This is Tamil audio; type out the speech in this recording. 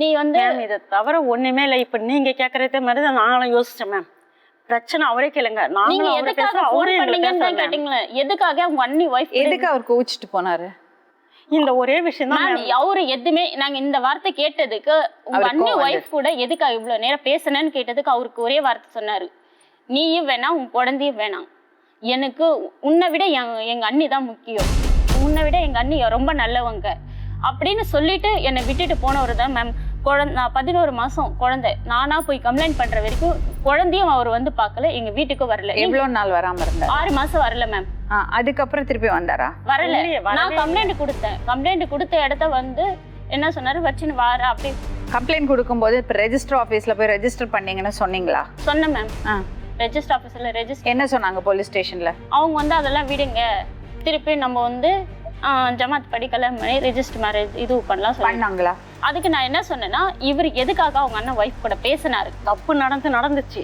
நீ வந்து மேம் இதை தவிர ஒண்ணுமே இல்லை. இப்ப நீங்க கேக்குறதே மாதிரி தான் நாங்களும் யோசிச்சோம் மேம் பிரச்சனை அவரே கேளுங்க. நீங்க நாங்களும் அவரை எதுக்காக ஃபோன் பண்ணீங்கன்னு கேட்டீங்களே? எதுக்காக உங்க அண்ணி ஒய்ஃப் எதுக்கு அவர் கோவிச்சிட்டு போனாரு? இந்த ஒரே விஷயம் தான் மேம் அவரு எதுவுமே நாங்க இந்த வார்த்தை கேட்டதுக்கு உங்க அவருக்கு அண்ணி ஒய்ஃப் கூட எதுக்கு இவ்வளவு நேரம் பேசுனேன்னு கேட்டதுக்கு அவருக்கு ஒரே வார்த்தை சொன்னாரு. நீயும் வேணாம் உன் குழந்தையும் வேணாம். எனக்கு உன்னை விட என் எங்க அண்ணி தான் முக்கியம். உன்னை விட எங்க அண்ணி ரொம்ப நல்லவங்க. அப்படின்னு சொல்லிட்டு என்னை விட்டுட்டு போனவர் தான் மேம் குழந்தை நான் பதினோரு மாசம் குழந்தை. நானா போய் கம்ப்ளைண்ட் பண்ற வரைக்கும் குழந்தையும் அவர் வந்து பார்க்கல எங்க வீட்டுக்கு வரல. எவ்வளவு நாள் வராம இருந்தார்? ஆறு மாசம் வரல மேம் ஆ, அதுக்கப்புறம் திருப்பி வந்தாரா? வரல. நான் கம்ப்ளைண்ட் கொடுத்தேன். கம்ப்ளைண்ட் கொடுத்த இடத்த வந்து என்ன சொன்னாரு? வச்சுன்னு வார அப்படி. கம்ப்ளைண்ட் கொடுக்கும்போது இப்போ ரெஜிஸ்டர் ஆஃபீஸ்ல போய் ரெஜிஸ்டர் பண்ணீங்கன்னு சொன்னீங்களா? சொன்னேன் மேம் ஆ. ரெஜிஸ்டர் ஆஃபீஸில் ரெஜிஸ்டர் என்ன சொன்னாங்க போலீஸ் ஸ்டேஷன்ல அவங்க வந்து அதெல்லாம் விடுங்க. திருப்பி நம்ம வந்து ஜமாத் படி கல்யாணம் பண்ணி ரெஜிஸ்டர் மேரேஜ் இது பண்ணலாம் பண்ணாங்களா? அதுக்கு நான் என்ன சொன்னேன்னா இவர் எதுக்காக அவங்க அண்ணன் ஒய்ஃப் கூட பேசினாரு? தப்பு நடந்து நடந்துச்சு.